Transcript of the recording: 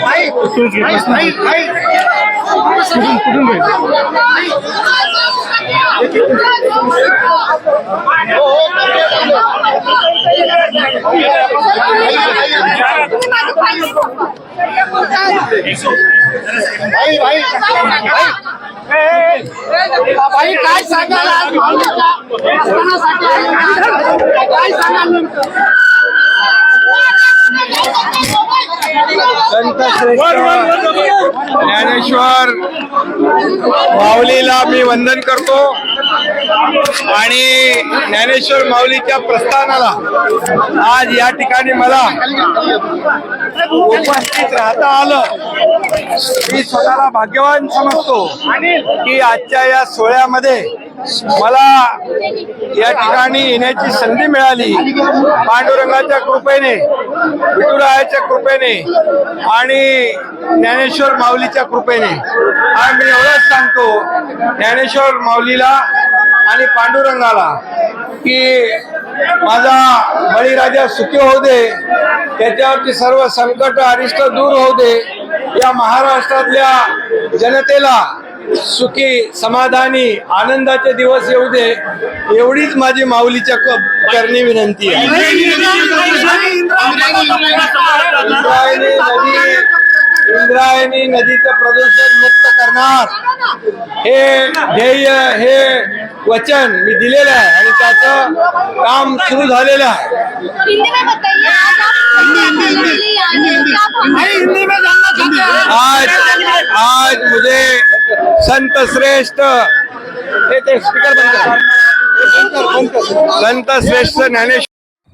भाई काय सांगाल भाई भाई. भाई काय सांगाल नेमकं? संत ज्ञानेश्वर माऊलीला मी वंदन करतो. आणि ज्ञानेश्वर माऊलीच्या प्रस्थानाला आज या ठिकाणी मला उपस्थित राहता आलं. मी स्वतःला भाग्यवान समजतो की आजच्या या सोहळ्यामध्ये मला या ठिकाणी येण्याची संधी मिळाली. पांडुरंगाच्या कृपेने विठुरायाच्या कृपेने आणि ज्ञानेश्वर माऊलीच्या कृपेने. आणि मी एवढंच सांगतो ज्ञानेश्वर माऊलीला आणि पांडुरंगाला की माझा बळीराजा सुखी होऊ दे त्याच्यावरची सर्व संकट अरिष्ट दूर होऊ दे या महाराष्ट्रातल्या जनतेला सुखी समाधानी आनंदाचे दिवस येऊ दे एवढीच माझी माऊलीच्या करणी विनंती आहे. इंद्रायणी नदी इंद्रायणी नदीचं प्रदूषण मुक्त करणार. हे ध्येय हे वचन मी दिलेलं आहे आणि त्याचं काम सुरू झालेलं आहे. हिंदी में बताइए आज आज मुझे संत श्रेष्ठ हे ते स्पीकर बंद. संत श्रेष्ठ ज्ञानेश्वर।